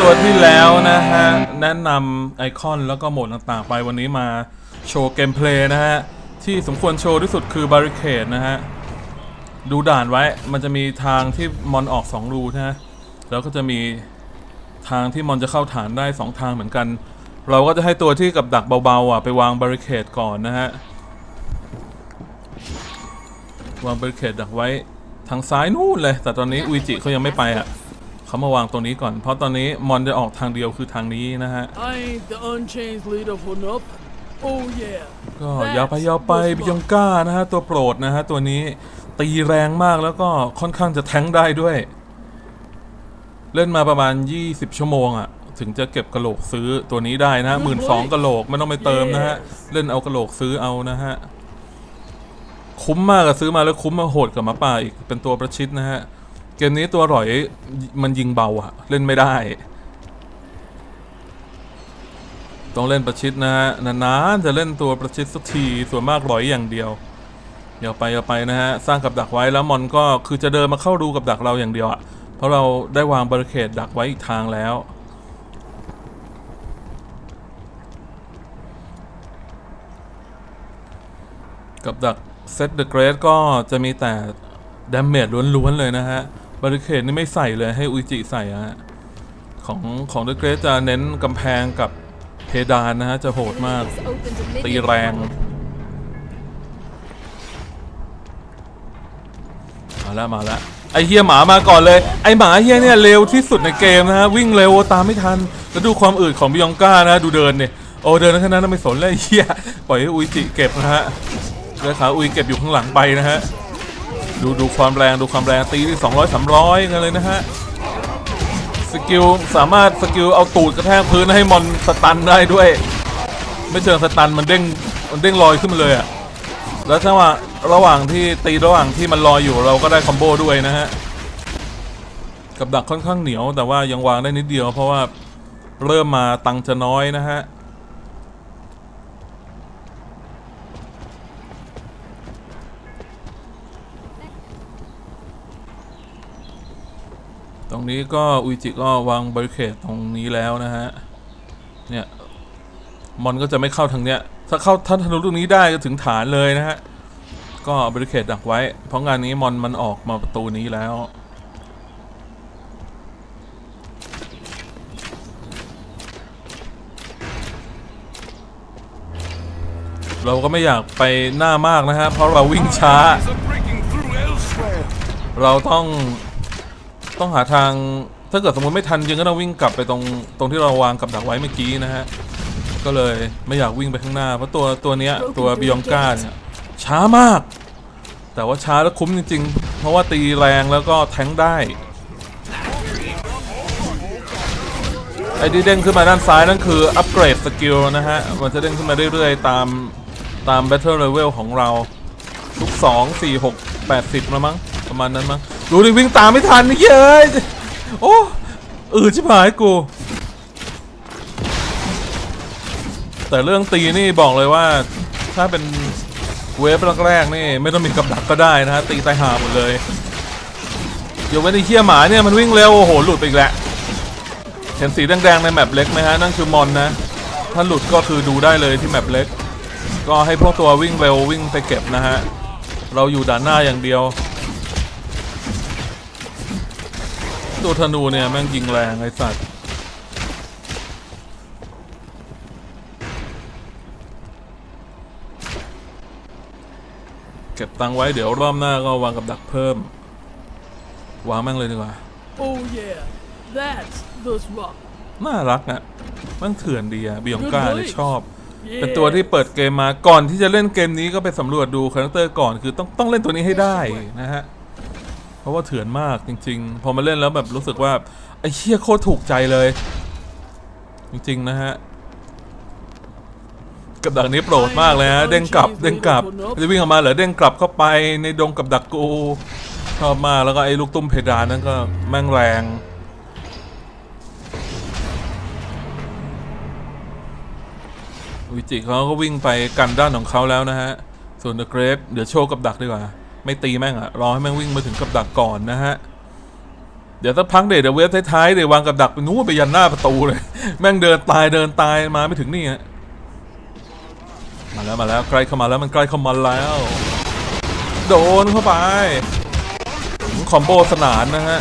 ตัวที่แล้วนะฮะ แนะนำไอคอนแล้วก็โหมดต่างๆ ไปวันนี้มาโชว์เกมเพลย์นะฮะ ที่สมควรโชว์ที่สุดคือบาริเคดนะฮะ ดูด่านไว้มันจะมีทางที่มอนออก 2 รูนะฮะ แล้วก็จะมีทางที่มอนจะเข้าฐานได้ 2 ทางเหมือนกัน เราก็จะให้ตัวที่กับดักเบาๆอะไปวางบาริเคดก่อนนะฮะ วางบาริเคดดักไว้ทางซ้ายนู่นเลย แต่ตอนนี้อุยจิเขายังไม่ไปอะเขามาวางตรงนี้ก่อน เพราะตอนนี้มอนจะออกทางเดียวคือทางนี้นะฮะ I ain't the Unchained leader for nothing. Oh yeah. ก็ยาวไปยาวไปบิยองก้านะฮะ ตัวโปรดนะฮะ ตัวนี้ตีแรงมากแล้วก็ค่อนข้างจะแทงค์ได้ด้วย เล่นมาประมาณ 20 ชั่วโมงอะ่ะ ถึงจะเก็บกระโหลกซื้อตัวนี้ได้นะหมื่นสองกระโหลกไม่ต้องไปเติมนะฮะ เล่นเอากระโหลกซื้อเอานะฮะ คุ้มมากอะซื้อมาแล้วคุ้มมาโหดกับหมาป่าอีกเป็นตัวประชิดนะฮะ เกมนี้ตัวหร่อยมันยิงเบาอะเล่นไม่ได้ ต้องเล่นประชิดนะฮะนานๆจะเล่นตัวประชิดสักทีส่วนมากร้อยอย่างเดียวอย่าไปอย่าไปนะฮะสร้างกับดักไว้แล้วมอนก็คือจะเดินมาเข้าดูกับดักเราอย่างเดียวอะเพราะเราได้วางบาริเคดดักไว้อีกทางแล้ว กับดักเซตเดอะเกรดก็จะมีแต่ดาเมจล้วนๆเลยนะฮะบาริเคดนี่ไม่ใส่เลยให้อุจิใส่ฮะของของเดอะเกรดจะเน้นกำแพงกับเพดานนะฮะ จะโหดมาก ตีแรง มาแล้วมาแล้วไอเฮียหมามาก่อนเลย ไอหมาเฮียเนี่ยเร็วที่สุดในเกมนะฮะ วิ่งเร็วตามไม่ทัน แล้วดูความอืดของบิยองก้านะ ดูเดินเนี่ยโอ้เดินแค่นั้นไม่สนเลยเฮียปล่อยให้อุจิเก็บนะฮะ เลยขาอุยเก็บอยู่ข้างหลังไปนะฮะ ดูดูความแรงดูความแรงตีที่สองร้อยสามร้อยกันเลยนะฮะ สกิลสามารถสกิลเอาตูดกระแทกพื้นให้มอนสตันได้ด้วย ไม่เชิงสตันมันเด้งมันเด้งลอยขึ้นมาเลยอะแล้วถ้าว่าระหว่างที่ตีระหว่างที่มันลอยอยู่เราก็ได้คอมโบด้วยนะฮะ กับดักค่อนข้างเหนียวแต่ว่ายังวางได้นิดเดียวเพราะว่าเริ่มมาตังจะน้อยนะฮะ นี้ก็อุยจิก็วางบริเคดตรงนี้แล้วนะฮะ เนี่ยมอนก็จะไม่เข้าทางเนี้ย ถ้าเข้าถ้าทะลุตรงนี้ได้ก็ถึงฐานเลยนะฮะ ก็บริเคดดักไว้ เพราะงานนี้มอนมันออกมาประตูนี้แล้วเราก็ไม่อยากไปหน้ามากนะฮะ เพราะเราวิ่งช้า เราต้อง ต้องหาทางถ้าเกิดสมมติไม่ทันจริงก็ต้องวิ่งกลับไปตรงตรงที่เราวางกับดักไว้เมื่อกี้นะฮะก็เลยไม่อยากวิ่งไปข้างหน้า เพราะตัวตัวเนี้ยตัวบิยองก้าเนี่ยช้ามาก แต่ว่าช้าแล้วคุ้มจริง ๆ เพราะว่าตีแรงแล้วก็แทงค์ได้ไอ้ที่เด้งขึ้นมาด้านซ้ายนั่นคืออัปเกรดสกิลนะฮะมันจะเด้งขึ้นมาเรื่อยๆตามตาม Battle Level ของเรา ทุก 2 4 6 80แล้วมั้ง ประมาณนั้นมั้งดูดิวิ่งตามไม่ทันนี่เย้ยโอ้อืดชิบหายกู แต่เรื่องตีนี่บอกเลยว่า ถ้าเป็นเวฟแรกๆนี่ไม่ต้องมีกับดักก็ได้นะฮะตีตายหาหมดเลยเดี๋ยวเว้นไอ้เหี้ยหมาเนี่ยมันวิ่งเร็วโอ้โหหลุดไปอีกแล้วเห็นสีแดงๆในแมปเล็กไหมฮะนั่นคือมอนนะ ถ้าหลุดก็คือดูได้เลยที่แมปเล็ก ก็ให้พวกตัววิ่งเร็ววิ่งไปเก็บนะฮะ เราอยู่ด่านหน้าอย่างเดียว ตัวธนูเนี่ย แม่งยิงแรงไอ้สัตว์เก็บตังค์ไว้เดี๋ยวรอบหน้าก็วางกับดักเพิ่ม วางแม่งเลยดีกว่า Oh yeah. That's the spot. น่ารักอะ่ะมันเถื่อนดีอะบิยองกา Good เลย choice ชอบ Yeah. เป็นตัวที่เปิดเกมมาก่อนที่จะเล่นเกมนี้ก็ไปสำรวจดูคาแรคเตอร์ก่อนคือต้องต้องเล่นตัวนี้ให้ได้นะฮะ เพราะว่าเถื่อนมากจริง ๆ พอมาเล่นแล้วแบบรู้สึกว่าไอ้เชี่ยโคตรถูกใจเลย จริง ๆ นะฮะกับดักนี้โปรดมากเลยฮะเด้งกลับเด้งกลับจะวิ่งออกมาเหรอเด้งกลับเข้าไปในดงกับดักกูชอบมากแล้วก็ไอ้ลูกตุ้มเพดานนั่นก็แม่งแรงมวิจิเขาก็วิ่งไปกันด้านของเขาแล้วนะฮะ ส่วนเดอะเกรฟเดี๋ยวโชว์กับดักดีกว่า ไม่ตีแม่งอะรอให้แม่งวิ่งมาถึงกับดักก่อนนะฮะ เดี๋ยวสักพักเดี๋ยวเดี๋ยวเวฟท้ายๆเดี๋ยววางกับดักไปนู้นไปยันหน้าประตูเลย แม่งเดินตายเดินตายมาไม่ถึงนี่ฮะมาแล้วมาแล้วใกล้เข้ามาแล้วมันใกล้เข้ามาแล้ว โดนเข้าไปคอมโบสนานนะฮะ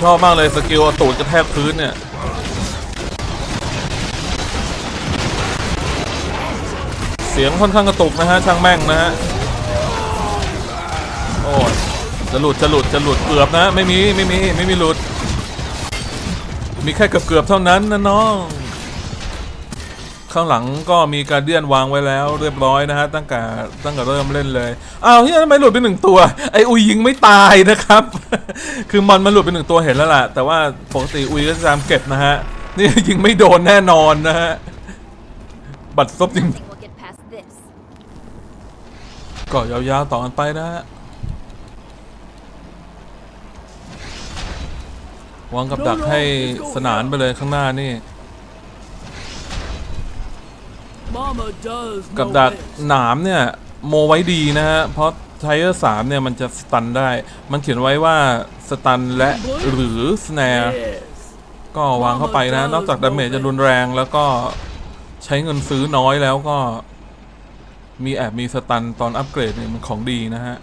ชอบมากเลยสกิลตูดกระแทกพื้นเนี่ย เสียงค่อนข้างกระตุกนะฮะช่างแม่งนะฮะโอ้ยจะหลุดจะหลุดจะหลุดเกือบนะไม่มีไม่มีไม่มีหลุด มีแค่เกือบเกือบๆเท่านั้นนะน้องข้างหลังก็มีการเดียนวางไว้แล้วเรียบร้อยนะฮะตั้งแต่ตั้งแต่เริ่มเล่นเลยอ้าวเฮ้ยทำไมหลุดไปหนึ่งตัวไออุยยิงไม่ตายนะครับ คือมันมันหลุดไปหนึ่งตัวเห็นแล้วล่ะ แต่ว่าปกติอุยก็จะตามเก็บนะฮะนี่ยิงไม่โดนแน่นอนนะฮะบัตรซบจริง ก็ยาวๆต่อกันไปนะฮะวางกับดักให้สนานไปเลยข้างหน้านี่ Mama does กับ know ดัก this. หนามเนี่ย โมไว้ดีนะฮะ เพราะไทเออร์สามเนี่ย มันจะสตันได้ มันเขียนไว้ว่าสตันและหรือสแนร์ Yes. ก็วางเข้าไปนะ นอกจากดาเมจจะรุนแรงแล้วก็ใช้เงินซื้อน้อยแล้วก็ มีแอบมีสตันตอนอัปเกรดเนี่ยมันของดีนะฮะ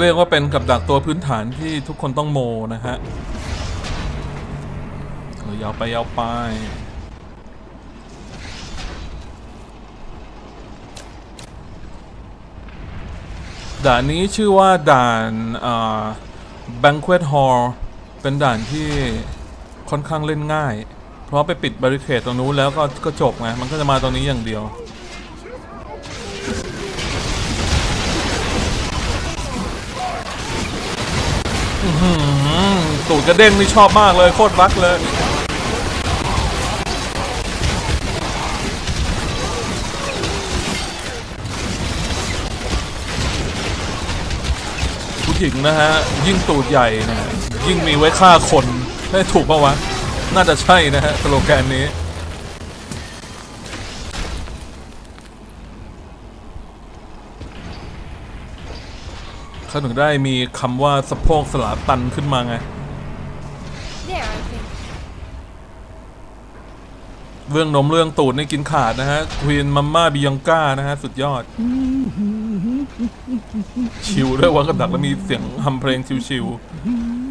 เรียกว่าเป็นกับดักตัวพื้นฐานที่ทุกคนต้องโมนะฮะเออยาวไปยาวไปด่านนี้ชื่อว่าด่านอ่า Banquet Hall เป็นด่านที่ค่อนข้างเล่นง่าย เพราะไปปิดบาริเคดตรงนู้นแล้วก็ก็จบไง มันก็จะมาตรงนี้อย่างเดียว ตูดกระเด้งนี่ชอบมากเลย โคตรรักเลย ผู้หญิงนะฮะ ยิ่งตูดใหญ่นะยิ่งมีไว้ฆ่าคน ได้ถูกปะวะ น่าจะใช่นะฮะสโลแกนนี้เขาถึงได้มีคำว่าสะโพกสลาตันขึ้นมาไง There, I think. เรื่องนมเรื่องตูดนี่กินขาดนะฮะควีนมัมม่าบิยองก้านะฮะ สุดยอด ชิวด้วยวางกับดักแล้วมีเสียงฮัมเพลงชิวๆ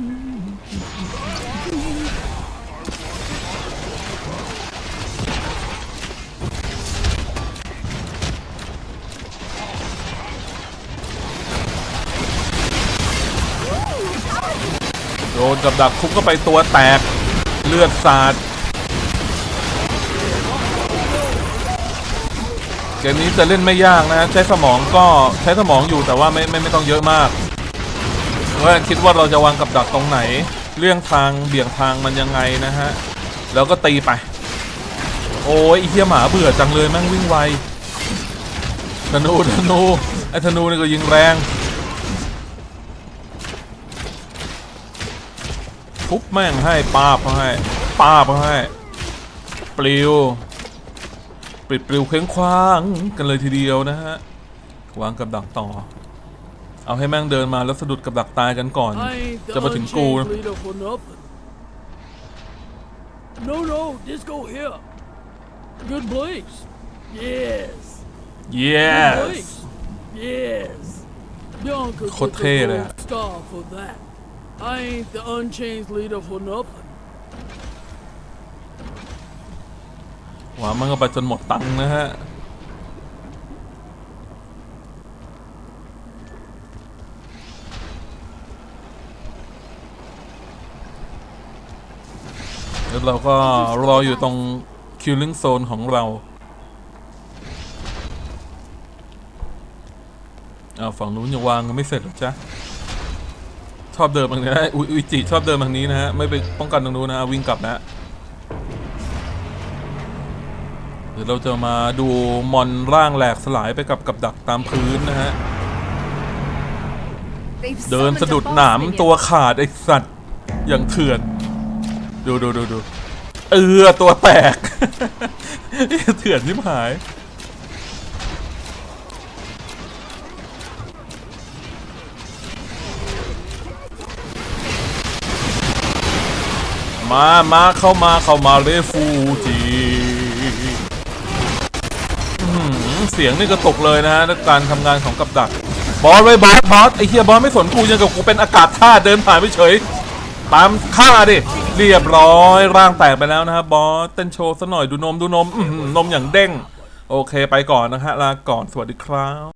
นกับดักคุกก็ไปตัวแตก เลือดสาด เกมนี้จะเล่นไม่ยากนะ ใช้สมองก็ใช้สมองอยู่แต่ว่าไม่ไม่ไม่ต้องเยอะมากว่าคิดว่าเราจะวางกับดักตรงไหน เรื่องทางเบี่ยงทางมันยังไงนะฮะ แล้วก็ตีไป โอ้ยไอ้เฮียหมาเบื่อจังเลยแม่งวิ่งไวธนูธนูไอ้ธนูนี่ก็ยิงแรง ทุบแม่งให้ป้าบเขาให้ป้าบเขาให้ ปลิวปลิดปลิวเคว้งคว้างกันเลยทีเดียวนะฮะวางกับดักต่อ เอาให้แม่งเดินมาแล้วสะดุดกับดักตายกันก่อน I ain't the จะมาถึงกู unchanged leader for nothing. No, no, just go here. Good place. Yes. Good yes place. Yes. Bianca โค took ตร the เท่เลย I ain't the unchanged leader for nothing. หวามันก็ไปจนหมดตังค์นะฮะ แล้วเราก็รออยู่ตรงคิวลิงโซนของเราเอาฝั่งนู้นยังวางไม่เสร็จหรอจ๊ะ ชอบเดินทางนี้นะอุยอุยจิชอบเดินทางนี้นะฮะไม่ไปป้องกันตรงนู้นนะฮะวิ่งกลับนะเดี๋ยวเราจะมาดูมอนร่างแหลกสลายไปกับกับดักตามพื้นนะฮะ They've เดิน summoned สะดุด a หนาม boss ตัว minion. ขาดไอ้สัตว์อย่างเถื่อน ดูดูดูดูเออตัวแตกเถื่อนทิมหาย มามาเข้ามาเข้ามาเรฟูจีเสียงนี่ก็ตกเลยนะฮะการทำงานของกับดัก บอสไว้ยบอสบอสไอเฮียบอสไม่สนกูยังกับกูเป็นอากาศธาเดินผ่านไปเฉย ตามฆ่าดิเรียบร้อยร่างแตกไปแล้วนะครับบอสเต้นโชว์ซะหน่อยดูนมดูนมนมอย่างเด้ง โอเคไปก่อนนะฮะลาก่อนสวัสดีครับ